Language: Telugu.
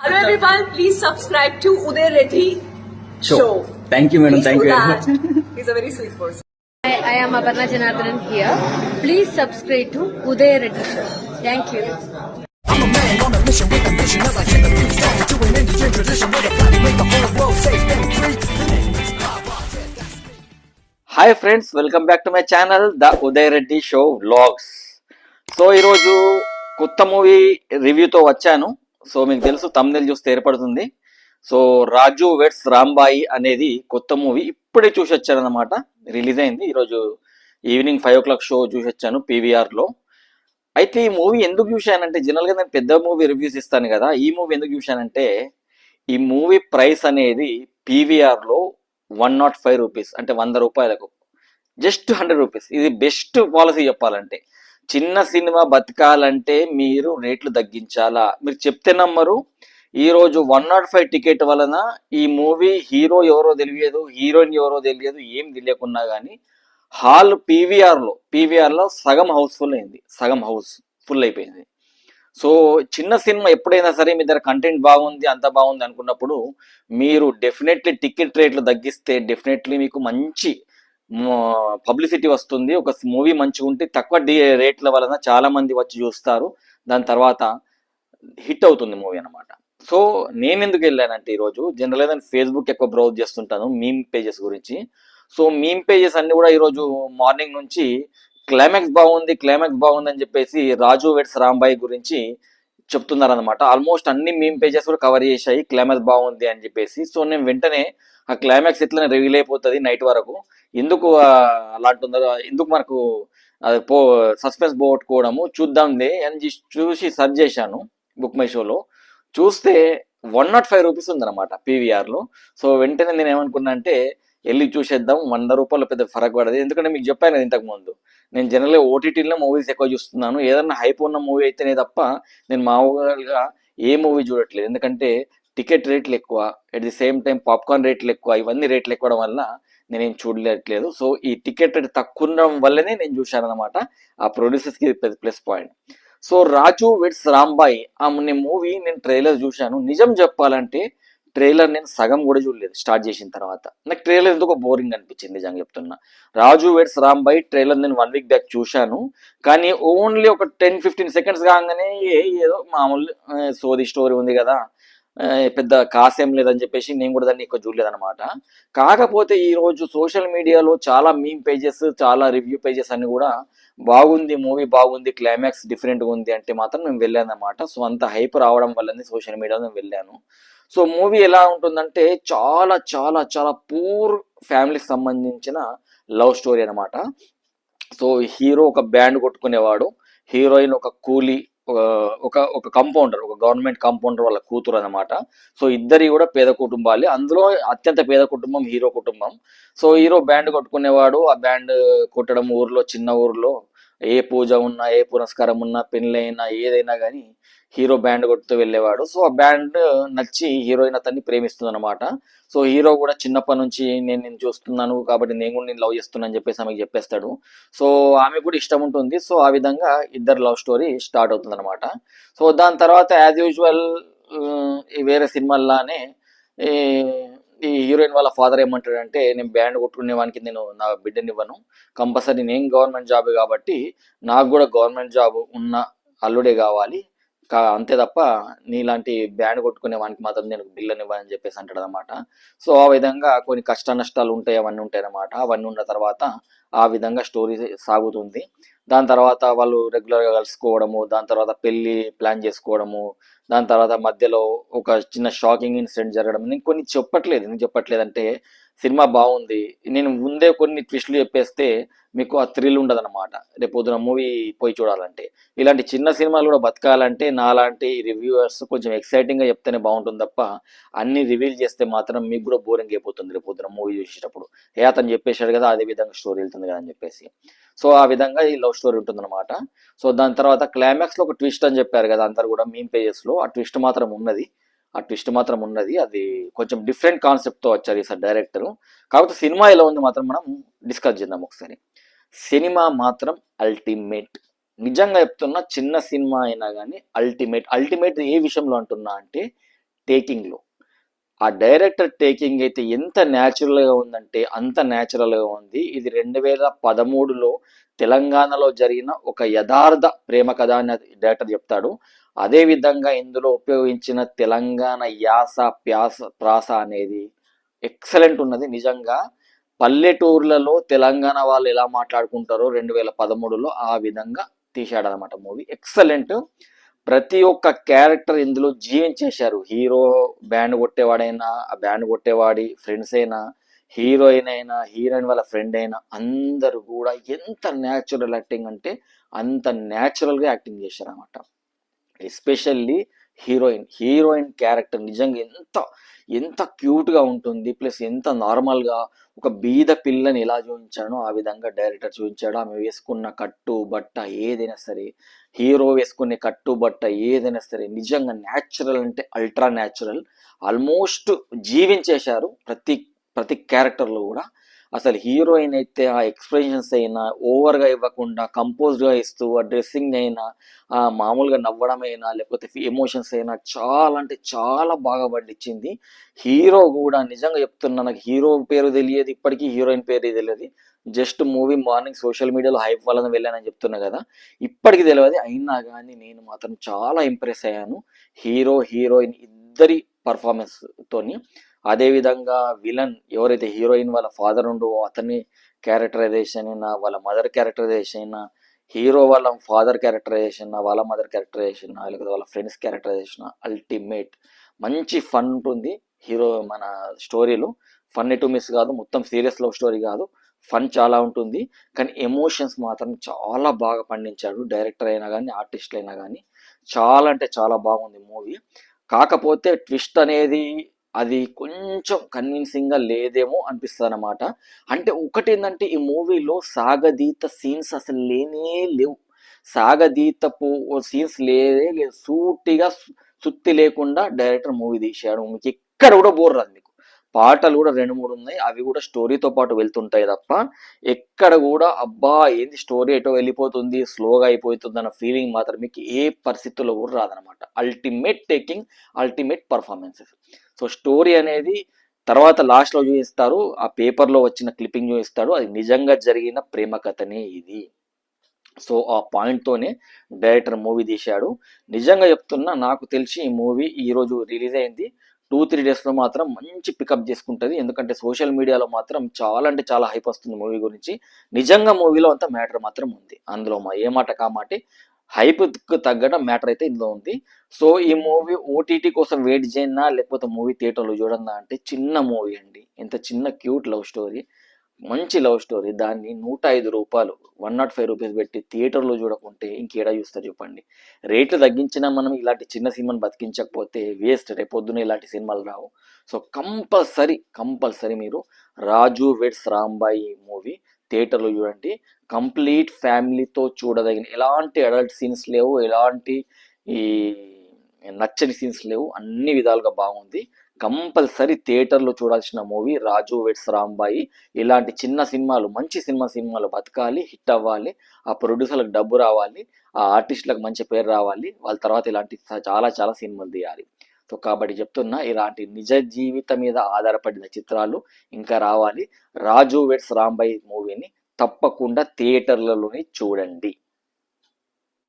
Hello everyone, please subscribe to Uday Reddy Show. Show. Thank you, madam. Please Thank do you very that. He's a very sweet person. Hi, I am Aparna Janardhanan here. Please subscribe to Uday Reddy Show. Thank you. I'm a man on a mission with ambition as I hit the beat start doing Indian tradition with a plan to make the whole world safe and free. The name is Baba. Yeah, that's me. Hi friends welcome back to my channel the Uday Reddy show vlogs so ఈరోజు కొత్త మూవీ రివ్యూతో వచ్చాను సో మీకు తెలుసు తమ్నెల్ చూస్తే ఏర్పడుతుంది. సో రాజు వెట్స్ రాంబాయి అనేది కొత్త మూవీ ఇప్పుడే చూసి వచ్చాను అనమాట రిలీజ్ అయింది. ఈరోజు evening five o'clock show చూసి వచ్చాను పీవీఆర్లో. అయితే ఈ మూవీ ఎందుకు చూశానంటే జనరల్గా నేను పెద్ద మూవీ రివ్యూస్ ఇస్తాను కదా ఈ మూవీ ఎందుకు చూశానంటే ఈ మూవీ ప్రైస్ అనేది పీవీఆర్లో వన్ నాట్ ఫైవ్ రూపీస్ అంటే వంద రూపాయలకు జస్ట్ హండ్రెడ్ రూపీస్. ఇది బెస్ట్ పాలసీ చెప్పాలంటే. చిన్న సినిమా బతకాలంటే మీరు రేట్లు తగ్గించాలా? మీరు చెప్తే నమ్మరు. ఈరోజు వన్ నాట్ ఫైవ్ టికెట్ వలన ఈ మూవీ హీరో ఎవరో తెలియదు హీరోయిన్ ఎవరో తెలియదు ఏం తెలియకున్నా కానీ హాల్ పీవీఆర్లో పీవీఆర్లో సగం హౌస్ఫుల్ అయింది. సగం హౌస్ ఫుల్ అయిపోయింది. సో చిన్న సినిమా ఎప్పుడైనా సరే మీ దగ్గర కంటెంట్ బాగుంది అంత బాగుంది అనుకున్నప్పుడు మీరు డెఫినెట్లీ టికెట్ రేట్లు తగ్గిస్తే డెఫినెట్లీ మీకు మంచి పబ్లిసిటీ వస్తుంది. ఒక మూవీ మంచిగా ఉంటే తక్కువ డి రేట్ల వలన చాలా మంది వచ్చి చూస్తారు. దాని తర్వాత హిట్ అవుతుంది మూవీ అన్నమాట. సో నేను ఎందుకు వెళ్ళానంటే ఈరోజు జనరల్గా నేను ఫేస్బుక్ ఎక్కువ బ్రౌజ్ చేస్తుంటాను మీమ్ పేజెస్ గురించి. సో మీమ్ పేజెస్ అన్ని కూడా ఈరోజు మార్నింగ్ నుంచి క్లైమాక్స్ బాగుంది క్లైమాక్స్ బాగుంది అని చెప్పేసి రాజు వెట్స్ రాంబాయి గురించి చెప్తున్నారు అనమాట ఆల్మోస్ట్ అన్ని మీమ్ పేజెస్ కూడా కవర్ చేశాయి. క్లైమాక్స్ బాగుంది అని చెప్పేసి. సో నేను వెంటనే ఆ క్లైమాక్స్ ఎట్లనే రివీల్ అయిపోతుంది నైట్ వరకు. ఎందుకు అలాంటి ఉందో ఎందుకు మనకు అది పో సస్పెన్స్ పోగొట్టుకోవడము చూద్దాంలే అని చూసి సెర్చ్ చేశాను బుక్ మై షోలో చూస్తే వన్ నాట్ ఫైవ్ రూపీస్ ఉందన్నమాట పీవీఆర్లో సో వెంటనే నేను ఏమనుకున్నా అంటే వెళ్ళి చూసేద్దాం. వంద రూపాయలు పెద్ద ఫరక్ పడదు. ఎందుకంటే మీకు చెప్పాను ఇంతకు ముందు. నేను జనరల్గా ఓటీటీలో మూవీస్ ఎక్కువ చూస్తున్నాను. ఏదన్నా హైప్ ఉన్న మూవీ అయితేనే తప్ప నేను మామూలుగా ఏ మూవీ చూడట్లేదు. ఎందుకంటే టికెట్ రేట్లు ఎక్కువ at the same time popcorn రేట్లు ఎక్కువ ఇవన్నీ రేట్లు ఎక్కువ వల్ల నేనేం చూడలేట్లేదు సో ఈ టికెట్ రేట్ తక్కువ ఉండడం వల్లనే నేను చూశాను అనమాట ఆ ప్రొడ్యూసర్స్కి పెద్ద plus point. So Raju weds Rambai ఆ మూవీ నేను ట్రైలర్ చూశాను. నిజం చెప్పాలంటే ట్రైలర్ నేను సగం కూడా చూడలేదు స్టార్ట్ చేసిన తర్వాత. నాకు ట్రైలర్ ఎందుకో బోరింగ్ అనిపించింది నిజంగా చెప్తున్నా. రాజు వెట్స్ రాంబాయి ట్రైలర్ నేను వన్ వీక్ బ్యాక్ చూశాను. కానీ ఓన్లీ ఒక టెన్ ఫిఫ్టీన్ సెకండ్స్ కాగానే ఏ- ఏదో మామూలు సోది స్టోరీ ఉంది కదా పెద్ద కాసేం లేదని చెప్పేసి నేను కూడా దాన్ని ఎక్కువ చూడలేదు అనమాట కాకపోతే ఈరోజు సోషల్ మీడియాలో చాలా మీమ్ పేజెస్ చాలా రివ్యూ పేజెస్ అన్ని కూడా బాగుంది మూవీ బాగుంది క్లైమాక్స్ డిఫరెంట్గా ఉంది అంటే మాత్రం మేము వెళ్ళాను అనమాట సో అంత హైప్ రావడం వల్లనే సోషల్ మీడియాలో నేను వెళ్ళాను. సో మూవీ ఎలా ఉంటుందంటే చాలా చాలా చాలా పూర్ ఫ్యామిలీకి సంబంధించిన లవ్ స్టోరీ అన్నమాట. సో హీరో ఒక బ్యాండ్ కొట్టుకునేవాడు. హీరోయిన్ ఒక కూలీ ఒక- ఒక కంపౌండర్ ఒక గవర్నమెంట్ కంపౌండర్ వాళ్ళ కూతురు అనమాట సో ఇద్దరి కూడా పేద కుటుంబాలే. అందులో అత్యంత పేద కుటుంబం హీరో కుటుంబం. సో హీరో బ్యాండ్ కొట్టుకునేవాడు. ఆ బ్యాండ్ కొట్టడం ఊర్లో చిన్న ఊర్లో ఏ పూజ ఉన్నా ఏ పురస్కారం ఉన్నా పెళ్ళైనా ఏదైనా కానీ హీరో బ్యాండ్ కొడుతూ వెళ్ళేవాడు. సో ఆ బ్యాండ్ నచ్చి హీరోయిన్ అతన్ని ప్రేమిస్తుంది అనమాట సో హీరో కూడా చిన్నప్పటి నుంచి నేను నేను చూస్తున్నాను కాబట్టి నేను కూడా నేను లవ్ చేస్తున్నాను అని చెప్పేసి ఆమెకు చెప్పేస్తాడు. సో ఆమె కూడా ఇష్టం ఉంటుంది. సో ఆ విధంగా ఇద్దరు లవ్ స్టోరీ స్టార్ట్ అవుతుంది అనమాట సో దాని తర్వాత యాజ్ యూజువల్ వేరే సినిమాల్లానే ఈ హీరోయిన్ వాళ్ళ ఫాదర్ ఏమంటాడంటే నేను బ్యాండ్ కొట్టుకునే వానికి నేను నా బిడ్డనివ్వను. కంపల్సరీ నేను గవర్నమెంట్ జాబ్ కాబట్టి నాకు కూడా గవర్నమెంట్ జాబ్ ఉన్న అల్లుడే కావాలి. కా అంతే తప్ప నీలాంటి బ్యాండ్ కొట్టుకునే వానికి మాత్రం నేను బిల్లనివ్వని చెప్పేసి అంటాడు అనమాట సో ఆ విధంగా కొన్ని కష్ట నష్టాలు ఉంటాయి అవన్నీ ఉంటాయి అన్నమాట అవన్నీ ఉన్న తర్వాత ఆ విధంగా స్టోరీ సాగుతుంది. దాని తర్వాత వాళ్ళు రెగ్యులర్గా కలుసుకోవడము దాని తర్వాత పెళ్ళి ప్లాన్ చేసుకోవడము దాని తర్వాత మధ్యలో ఒక చిన్న షాకింగ్ ఇన్సిడెంట్ జరగడం. నేను కొన్ని చెప్పట్లేదు. నేను చెప్పట్లేదు అంటే సినిమా బాగుంది. నేను ముందే కొన్ని ట్విస్ట్లు చెప్పేస్తే మీకు ఆ థ్రిల్ ఉండదు అనమాట రేపు పొద్దున మూవీ పోయి చూడాలంటే. ఇలాంటి చిన్న సినిమాలు కూడా బతకాలంటే నాలాంటి రివ్యూవర్స్ కొంచెం ఎక్సైటింగ్గా చెప్తేనే బాగుంటుంది తప్ప అన్ని రివీల్ చేస్తే మాత్రం మీకు కూడా బోరింగ్ అయిపోతుంది రేపొద్దున పొద్దున మూవీ చూసేటప్పుడు. ఏ అతను చెప్పేశాడు కదా అదే విధంగా స్టోరీ వెళ్తుంది కదా అని చెప్పేసి. సో ఆ విధంగా ఈ లవ్ స్టోరీ ఉంటుందన్నమాట. సో దాని తర్వాత క్లైమాక్స్లో ఒక ట్విస్ట్ అని చెప్పారు కదా అందరు కూడా మీమ్ పేజెస్లో. ఆ ట్విస్ట్ మాత్రం ఉన్నది. ఆ ట్విస్ట్ మాత్రం ఉన్నది. అది కొంచెం డిఫరెంట్ కాన్సెప్ట్తో వచ్చారు ఈసారి డైరెక్టర్ కాకపోతే సినిమా ఎలా ఉంది మాత్రం మనం డిస్కస్ చేద్దాం ఒకసారి. సినిమా మాత్రం అల్టిమేట్ నిజంగా చెప్తున్నా చిన్న సినిమా అయినా కానీ అల్టిమేట్ అల్టిమేట్ ఏ విషయంలో అంటున్నా అంటే టేకింగ్లో ఆ డైరెక్టర్ టేకింగ్ అయితే ఎంత న్యాచురల్గా ఉందంటే అంత న్యాచురల్గా ఉంది. ఇది రెండు వేల పదమూడులో తెలంగాణలో జరిగిన ఒక యథార్థ ప్రేమ కథ అని డైరెక్టర్ చెప్తాడు. అదే విధంగా ఇందులో ఉపయోగించిన తెలంగాణ యాస ప్యాస ప్రాస అనేది ఎక్సలెంట్ ఉన్నది. నిజంగా పల్లెటూర్లలో తెలంగాణ వాళ్ళు ఎలా మాట్లాడుకుంటారో రెండు వేల పదమూడులో ఆ విధంగా తీశాడు అనమాట మూవీ. ఎక్సలెంట్. ప్రతి ఒక్క క్యారెక్టర్ ఇందులో జీవించేశారు హీరో బ్యాండ్ కొట్టేవాడైనా ఆ బ్యాండ్ కొట్టేవాడి ఫ్రెండ్స్ అయినా హీరోయిన్ అయినా హీరోయిన్ వాళ్ళ ఫ్రెండ్ అయినా అందరూ కూడా ఎంత న్యాచురల్ యాక్టింగ్ అంటే అంత న్యాచురల్గా యాక్టింగ్ చేశారు అనమాట ఎస్పెషల్లీ హీరోయిన్. హీరోయిన్ క్యారెక్టర్ నిజంగా ఎంత ఎంత క్యూట్గా ఉంటుంది ప్లస్ ఎంత నార్మల్గా ఒక బీద పిల్లని ఎలా చూపించాడో ఆ విధంగా డైరెక్టర్ చూపించాడు. ఆమె వేసుకున్న కట్టు బట్ట ఏదైనా సరే హీరో వేసుకునే కట్టు బట్ట ఏదైనా సరే నిజంగా న్యాచురల్ అంటే అల్ట్రా న్యాచురల్. ఆల్మోస్ట్ జీవించేశారు ప్రతి ప్రతి క్యారెక్టర్లో కూడా. అసలు హీరోయిన్ అయితే ఆ ఎక్స్ప్రెషన్స్ అయినా ఓవర్గా ఇవ్వకుండా కంపోజ్డ్గా ఇస్తూ ఆ డ్రెస్సింగ్ అయినా ఆ మామూలుగా నవ్వడం అయినా లేకపోతే ఎమోషన్స్ అయినా చాలా అంటే చాలా బాగా పండించింది. హీరో కూడా నిజంగా చెప్తున్నా నాకు హీరో పేరు తెలియదు ఇప్పటికీ హీరోయిన్ పేరు తెలియదు. జస్ట్ మూవీ మార్నింగ్ సోషల్ మీడియాలో హైప్ వలన వెళ్ళానని చెప్తున్నా కదా ఇప్పటికి తెలియదు. అయినా కానీ నేను మాత్రం చాలా ఇంప్రెస్ అయ్యాను. హీరో హీరోయిన్ ఇద్దరి పర్ఫార్మెన్స్ తోని. అదేవిధంగా విలన్ ఎవరైతే హీరోయిన్ వాళ్ళ ఫాదర్ ఉండో అతని క్యారెక్టరైజేషన్ అయినా వాళ్ళ మదర్ క్యారెక్టరైజేషన్ అయినా హీరో వాళ్ళ ఫాదర్ క్యారెక్టరైజేషన్ వాళ్ళ మదర్ క్యారెక్టరైజేషన్ లేకపోతే వాళ్ళ ఫ్రెండ్స్ క్యారెక్టరైజేషన్ అల్టిమేట్ మంచి ఫన్ ఉంటుంది హీరో మన స్టోరీలు. ఫన్ టు మిస్ కాదు మొత్తం సీరియస్ లవ్ స్టోరీ కాదు ఫన్ చాలా ఉంటుంది. కానీ ఎమోషన్స్ మాత్రం చాలా బాగా పండించాడు డైరెక్టర్ అయినా కానీ ఆర్టిస్ట్ అయినా కానీ. చాలా అంటే చాలా బాగుంది మూవీ. కాకపోతే ట్విస్ట్ అనేది అది కొంచెం కన్విన్సింగ్గా లేదేమో అనిపిస్తుంది అనమాట అంటే ఒకటి ఏంటంటే ఈ మూవీలో సాగదీత సీన్స్ అసలు లేనే లేవు. సాగదీతపు సీన్స్ లేదే లేదు. సూటిగా సుత్తి లేకుండా డైరెక్టర్ మూవీ తీశాడు. మీకు ఎక్కడ కూడా బోర్ రాదు మీకు. పాటలు కూడా రెండు మూడు ఉన్నాయి. అవి కూడా స్టోరీతో పాటు వెళ్తుంటాయి తప్ప ఎక్కడ కూడా అబ్బా ఏంది స్టోరీ ఎటో వెళ్ళిపోతుంది స్లోగా అయిపోతుంది అన్న ఫీలింగ్ మాత్రం మీకు ఏ పరిస్థితుల్లో కూడా రాదనమాట ultimate taking ultimate performances so story అనేది తర్వాత లాస్ట్లో చూపిస్తారు ఆ పేపర్లో వచ్చిన క్లిప్పింగ్ చూపిస్తాడు. అది నిజంగా జరిగిన ప్రేమ కథనే ఇది. సో ఆ పాయింట్తోనే డైరెక్టర్ మూవీ తీశాడు. నిజంగా చెప్తున్నా నాకు తెలిసి ఈ మూవీ ఈరోజు రిలీజ్ అయింది. టూ త్రీ డేస్లో మాత్రం మంచి పికప్ చేసుకుంటుంది. ఎందుకంటే సోషల్ మీడియాలో మాత్రం చాలా అంటే చాలా హైప్ వస్తుంది మూవీ గురించి. నిజంగా మూవీలో అంత మ్యాటర్ మాత్రం ఉంది. అందులో మా ఏ మాట కామాటి హైప్కు తగ్గట మ్యాటర్ అయితే ఇందులో ఉంది. సో ఈ మూవీ ఓటీటీ కోసం వెయిట్ చేయనా లేకపోతే మూవీ థియేటర్లో చూడన్నా అంటే చిన్న మూవీ అండి. ఎంత చిన్న క్యూట్ లవ్ స్టోరీ మంచి లవ్ స్టోరీ. దాన్ని నూట ఐదు రూపాయలు వన్ నాట్ ఫైవ్ రూపీస్ పెట్టి థియేటర్లో చూడకుంటే ఇంకేడా చూస్తారు చెప్పండి. రేట్లు తగ్గించినా మనం ఇలాంటి చిన్న సినిమాని బతికించకపోతే వేస్ట్. రేపొద్దున ఇలాంటి సినిమాలు రావు. సో కంపల్సరీ కంపల్సరీ మీరు రాజు వెడ్స్ రాంబాయి మూవీ థియేటర్లో చూడండి. కంప్లీట్ ఫ్యామిలీతో చూడదగిన ఎలాంటి అడల్ట్ సీన్స్ లేవు ఎలాంటి ఈ నచ్చని సీన్స్ లేవు అన్ని విధాలుగా బాగుంది. కంపల్సరీ థియేటర్లో చూడాల్సిన మూవీ రాజు వెట్స్ రాంబాయి. ఇలాంటి చిన్న సినిమాలు మంచి సినిమా సినిమాలు బతకాలి హిట్ అవ్వాలి ఆ ప్రొడ్యూసర్లకు డబ్బు రావాలి ఆ ఆర్టిస్టులకు మంచి పేరు రావాలి వాళ్ళ తర్వాత ఇలాంటి చాలా చాలా సినిమాలు తీయాలి. సో కాబట్టి చెప్తున్నా ఇలాంటి నిజ జీవితం మీద ఆధారపడిన చిత్రాలు ఇంకా రావాలి. రాజు వెట్స్ రాంబాయి మూవీని తప్పకుండా థియేటర్లలోనే చూడండి.